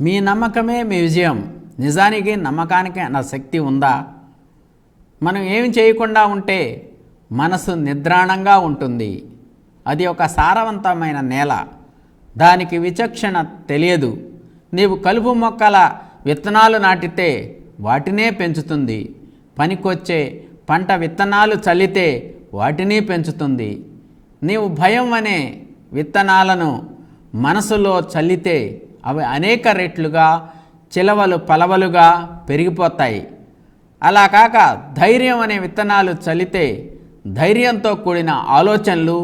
మీ నమ్మకమే మీ విజయం. నిజానికి నమ్మకానికి నా శక్తి ఉందా? మనం ఏమి చేయకుండా ఉంటే మనసు నిద్రాణంగా ఉంటుంది. అది ఒక సారవంతమైన నేల. దానికి విచక్షణ తెలియదు. నీవు కలుపు మొక్కల విత్తనాలు నాటితే వాటినే పెంచుతుంది. పనికొచ్చే పంట విత్తనాలు చల్లితే వాటిని పెంచుతుంది. నీవు భయం అనే విత్తనాలను మనసులో చల్లితే అవి అనేక రెట్లుగా చిలవలు పలవలుగా పెరిగిపోతాయి. అలా కాక ధైర్యం అనే విత్తనాలు చల్లితే ధైర్యంతో కూడిన ఆలోచనలు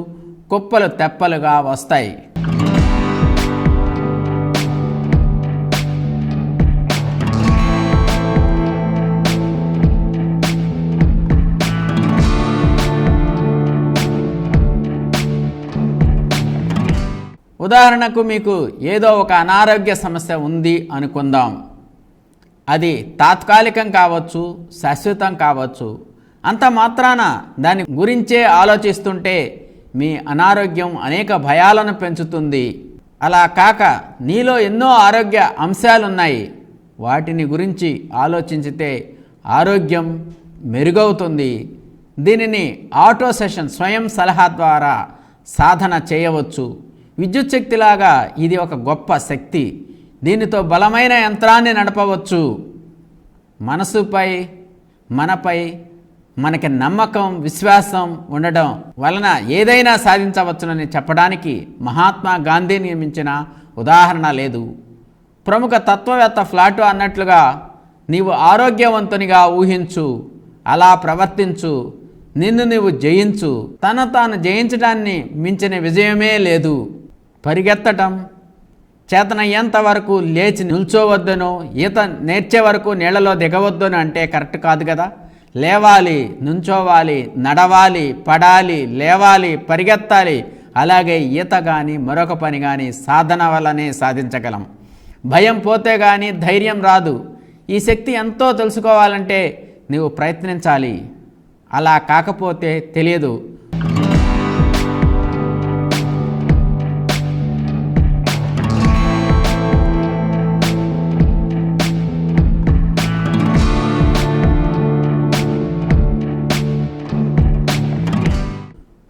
కుప్పలు తెప్పలుగా వస్తాయి. ఉదాహరణకు మీకు ఏదో ఒక అనారోగ్య సమస్య ఉంది అనుకుందాం. అది తాత్కాలికం కావచ్చు శాశ్వతం కావచ్చు. అంత మాత్రాన దాని గురించే ఆలోచిస్తుంటే మీ అనారోగ్యం అనేక భయాలను పెంచుతుంది. అలా కాక నీలో ఎన్నో ఆరోగ్య అంశాలున్నాయి. వాటిని గురించి ఆలోచించితే ఆరోగ్యం మెరుగవుతుంది. దీనిని ఆటో సెషన్ స్వయం సలహా ద్వారా సాధన చేయవచ్చు. విద్యుత్ శక్తిలాగా ఇది ఒక గొప్ప శక్తి. దీనితో బలమైన యంత్రాన్ని నడపవచ్చు. మనసుపై మనపై మనకి నమ్మకం విశ్వాసం ఉండడం వలన ఏదైనా సాధించవచ్చునని చెప్పడానికి మహాత్మా గాంధీని మించిన ఉదాహరణ లేదు. ప్రముఖ తత్వవేత్త ఫ్లాటు అన్నట్లుగా నీవు ఆరోగ్యవంతునిగా ఊహించు అలా ప్రవర్తించు నిన్ను నీవు జయించు. తను తాను జయించడాన్ని మించిన విజయమే లేదు. పరిగెత్తటం. చేతనయ్యేంత వరకు లేచి నిల్చోవద్దనో ఈత నేర్చే వరకు నీళ్ళలో దిగవద్దును అంటే కరెక్ట్ కాదు కదా. లేవాలి నుంచోవాలి నడవాలి పడాలి లేవాలి పరిగెత్తాలి. అలాగే ఈత కానీ మరొక పని కానీ సాధన వల్లనే సాధించగలం. భయం పోతే కానీ ధైర్యం రాదు. ఈ శక్తి ఎంతో తెలుసుకోవాలంటే నీవు ప్రయత్నించాలి. అలా కాకపోతే తెలియదు.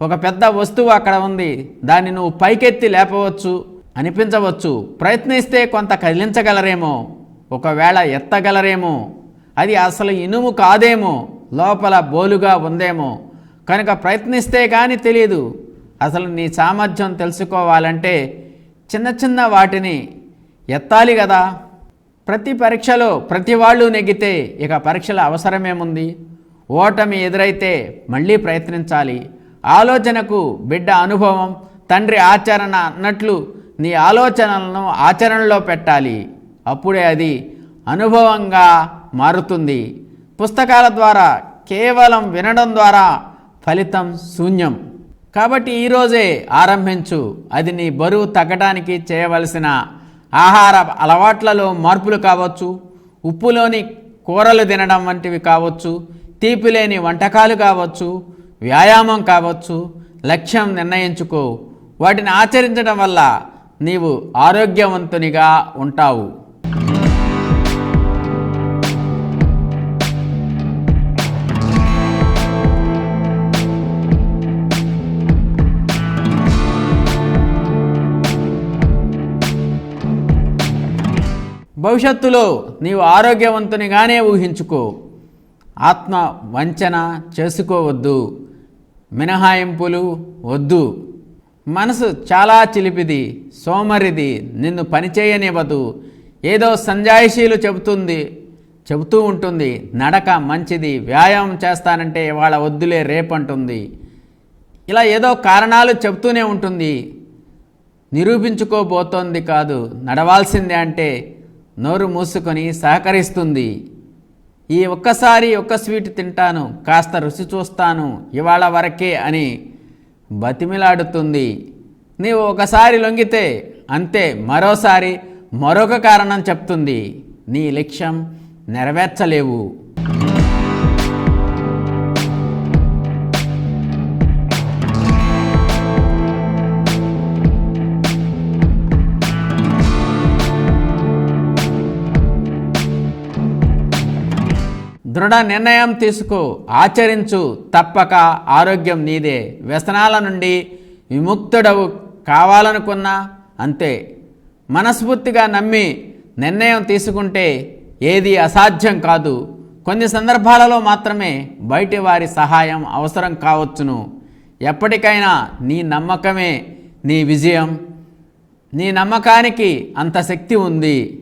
ఒక పెద్ద వస్తువు అక్కడ ఉంది. దాన్ని నువ్వు పైకెత్తి లేపవచ్చు అనిపించవచ్చు. ప్రయత్నిస్తే కొంత కదిలించగలరేమో ఒకవేళ ఎత్తగలరేమో. అది అసలు ఇనుము కాదేమో లోపల బోలుగా ఉందేమో. కనుక ప్రయత్నిస్తే కానీ తెలియదు అసలు నీ సామర్థ్యం తెలుసుకోవాలంటే చిన్న చిన్న వాటిని ఎత్తాలి కదా ప్రతి పరీక్షలో ప్రతి వాళ్ళు నెగ్గితే ఇక పరీక్షల అవసరమేముంది? ఓటమి ఎదురైతే మళ్ళీ ప్రయత్నించాలి. ఆలోచనకు బిడ్డ అనుభవం తండ్రి ఆచరణ అన్నట్లు నీ ఆలోచనలను ఆచరణలో పెట్టాలి. అప్పుడే అది అనుభవంగా మారుతుంది. పుస్తకాల ద్వారా కేవలం వినడం ద్వారా ఫలితం శూన్యం. కాబట్టి ఈరోజే ఆరంభించు. అది నీ బరువు తగ్గడానికి చేయవలసిన ఆహార అలవాట్లలో మార్పులు కావచ్చు. ఉప్పులోని కూరలు తినడం వంటివి కావచ్చు. తీపి లేని వంటకాలు కావచ్చు. వ్యాయామం కావచ్చు లక్ష్యం నిర్ణయించుకో. వాటిని ఆచరించడం వల్ల నీవు ఆరోగ్యవంతునిగా ఉంటావు. భవిష్యత్తులో నీవు ఆరోగ్యవంతునిగానే ఊహించుకో. ఆత్మ వంచన చేసుకోవద్దు. మినహాయింపులు వద్దు. మనసు చాలా చిలిపిది సోమరిది నిన్ను పనిచేయనివ్వదు. ఏదో సంజాయిషీలు చెబుతుంది చెబుతూ ఉంటుంది నడక మంచిది వ్యాయామం చేస్తానంటే ఇవాళ వద్దులే రేపంటుంది. ఇలా ఏదో కారణాలు చెబుతూనే ఉంటుంది. నిరూపించుకోబోతోంది కాదు నడవాల్సిందే అంటే నోరు మూసుకొని సహకరిస్తుంది. ఈ ఒక్కసారి ఒక్క స్వీట్ తింటాను కాస్త రుచి చూస్తాను ఇవాళ వరకే అని బతిమిలాడుతుంది. నీవు ఒకసారి లొంగితే అంతే మరోసారి మరొక కారణం చెప్తుంది. నీ లక్ష్యం నెరవేర్చలేవు. దృఢ నిర్ణయం తీసుకో ఆచరించు తప్పక ఆరోగ్యం నీదే. వ్యసనాల నుండి విముక్తుడవు కావాలనుకున్నా అంతే. మనస్ఫూర్తిగా నమ్మి నిర్ణయం తీసుకుంటే ఏది అసాధ్యం కాదు. కొన్ని సందర్భాలలో మాత్రమే బయటి వారి సహాయం అవసరం కావచ్చును. ఎప్పటికైనా నీ నమ్మకమే నీ విజయం. నీ నమ్మకానికి అంత శక్తి ఉంది.